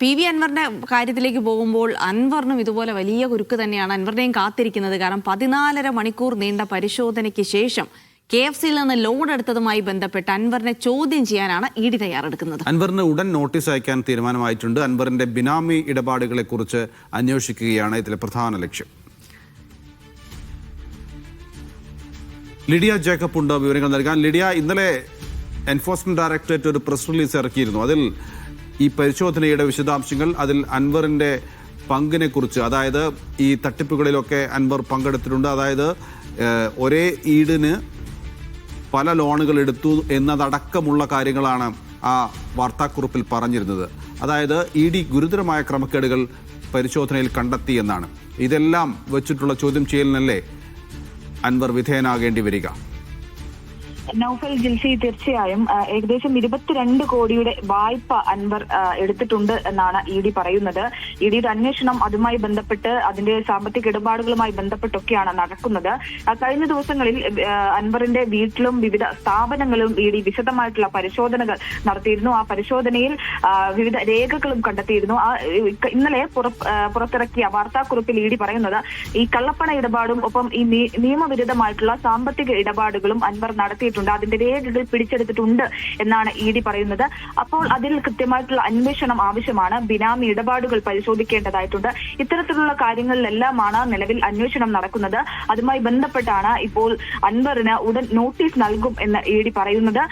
P V അൻവറിന്റെ കാര്യത്തിലേക്ക് പോകുമ്പോൾ അൻവറിനും ഇതുപോലെ വലിയ കുരുക്ക് തന്നെയാണ് അൻവറിനെയും കാത്തിരിക്കുന്നത്. കാരണം പതിനാലര മണിക്കൂർ നീണ്ട പരിശോധനയ്ക്ക് ശേഷം കെ എഫ് സിയിൽ നിന്ന് ലോൺ എടുത്തതുമായി ബന്ധപ്പെട്ട് അൻവറിനെ ചോദ്യം ചെയ്യാനാണ് ഇ ഡി തയ്യാറെടുക്കുന്നത്. അൻവറിന് ഉടൻ നോട്ടീസ് അയക്കാൻ തീരുമാനമായിട്ടുണ്ട്. അൻവറിന്റെ ബിനാമി ഇടപാടുകളെ കുറിച്ച് അന്വേഷിക്കുകയാണ് ഇതിലെ പ്രധാന ലക്ഷ്യം. ലിഡിയ ജേക്കബ് ഉണ്ട്. വിവരങ്ങൾ നൽകാൻ ലിഡിയ ഇന്നലെ എൻഫോഴ്സ്മെന്റ് ഡയറക്ടറേറ്റ് ഒരു പ്രസ് റിലീസ് ഇറക്കിയിരുന്നു. അതിൽ ഈ പരിശോധനയുടെ വിശദാംശങ്ങൾ അതിൽ അൻവറിന്റെ പങ്കിനെ കുറിച്ച് അതായത് ഈ തട്ടിപ്പുകളിലൊക്കെ അൻവർ പങ്കെടുത്തിട്ടുണ്ട്. അതായത് ഒരേ ഈടിന് പല ലോണുകൾ എടുത്തു എന്നതടക്കമുള്ള കാര്യങ്ങളാണ് ആ വാർത്താക്കുറിപ്പിൽ പറഞ്ഞിരുന്നത്. അതായത് ഇ ഡി ഗുരുതരമായ ക്രമക്കേടുകൾ പരിശോധനയിൽ കണ്ടെത്തി എന്നാണ്. ഇതെല്ലാം വെച്ചിട്ടുള്ള ചോദ്യം ചെയ്യലിനല്ലേ അൻവർ വിധേയനാകേണ്ടി വരിക? നൌഫൽ ജിൽസി തീർച്ചയായും ഏകദേശം ഇരുപത്തിരണ്ട് കോടിയുടെ വായ്പ അൻവർ എടുത്തിട്ടുണ്ട് എന്നാണ് ഇ ഡി പറയുന്നത്. ഇ ഡിയുടെ അന്വേഷണം അതുമായി ബന്ധപ്പെട്ട് അതിന്റെ സാമ്പത്തിക ഇടപാടുകളുമായി ബന്ധപ്പെട്ടൊക്കെയാണ് നടക്കുന്നത്. കഴിഞ്ഞ ദിവസങ്ങളിൽ അൻവറിന്റെ വീട്ടിലും വിവിധ സ്ഥാപനങ്ങളും ഇ ഡി വിശദമായിട്ടുള്ള പരിശോധനകൾ നടത്തിയിരുന്നു. ആ പരിശോധനയിൽ വിവിധ രേഖകളും കണ്ടെത്തിയിരുന്നു. ഇന്നലെ പുറത്തിറക്കിയ വാർത്താക്കുറിപ്പിൽ ഇ ഡി പറയുന്നത് ഈ കള്ളപ്പണ ഇടപാടും ഒപ്പം ഈ നിയ- നിയമവിരുദ്ധമായിട്ടുള്ള സാമ്പത്തിക ഇടപാടുകളും അൻവർ നടത്തിയിട്ടുണ്ട് അതിന്റെ രേഖകൾ പിടിച്ചെടുത്തിട്ടുണ്ട് എന്നാണ് ഇ ഡി പറയുന്നത്. അപ്പോൾ അതിൽ കൃത്യമായിട്ടുള്ള അന്വേഷണം ആവശ്യമാണ്. ബിനാമി ഇടപാടുകൾ പരിശോധിക്കേണ്ടതായിട്ടുണ്ട്. ഇത്തരത്തിലുള്ള കാര്യങ്ങളിലെല്ലാമാണ് നിലവിൽ അന്വേഷണം നടക്കുന്നത്. അതുമായി ബന്ധപ്പെട്ടാണ് ഇപ്പോൾ അൻവറിന് ഉടൻ നോട്ടീസ് നൽകും എന്ന് ഇ ഡി പറയുന്നത്.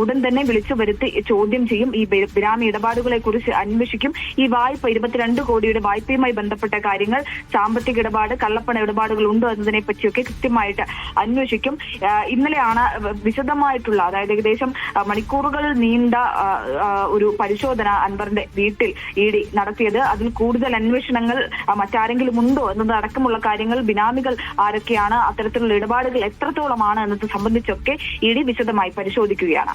ഉടൻ തന്നെ വിളിച്ചു വരുത്തി ചോദ്യം ചെയ്യും. ഈ ബിനാമി ഇടപാടുകളെ കുറിച്ച് അന്വേഷിക്കും. ഈ വായ്പ ഇരുപത്തിരണ്ട് കോടിയുടെ വായ്പയുമായി ബന്ധപ്പെട്ട കാര്യങ്ങൾ സാമ്പത്തിക ഇടപാട് കള്ളപ്പണ ഇടപാടുകൾ ഉണ്ടോ എന്നതിനെ പറ്റിയൊക്കെ കൃത്യമായിട്ട് അന്വേഷിക്കും. ഇന്നലെയാണ് വിശദമായിട്ടുള്ള അതായത് ഏകദേശം മണിക്കൂറുകൾ നീണ്ട ഒരു പരിശോധന അൻവറിന്റെ വീട്ടിൽ ഇ ഡി നടത്തിയത്. അതിൽ കൂടുതൽ അന്വേഷണങ്ങൾ മറ്റാരെങ്കിലും ഉണ്ടോ എന്നത് അടക്കമുള്ള കാര്യങ്ങൾ ബിനാമികൾ ആരൊക്കെയാണ് അത്തരത്തിലുള്ള ഇടപാടുകൾ എത്രത്തോളമാണ് എന്നത് സംബന്ധിച്ചൊക്കെ ഇ ഡി വിശദമായി പരിശോധിക്കുകയാണ്.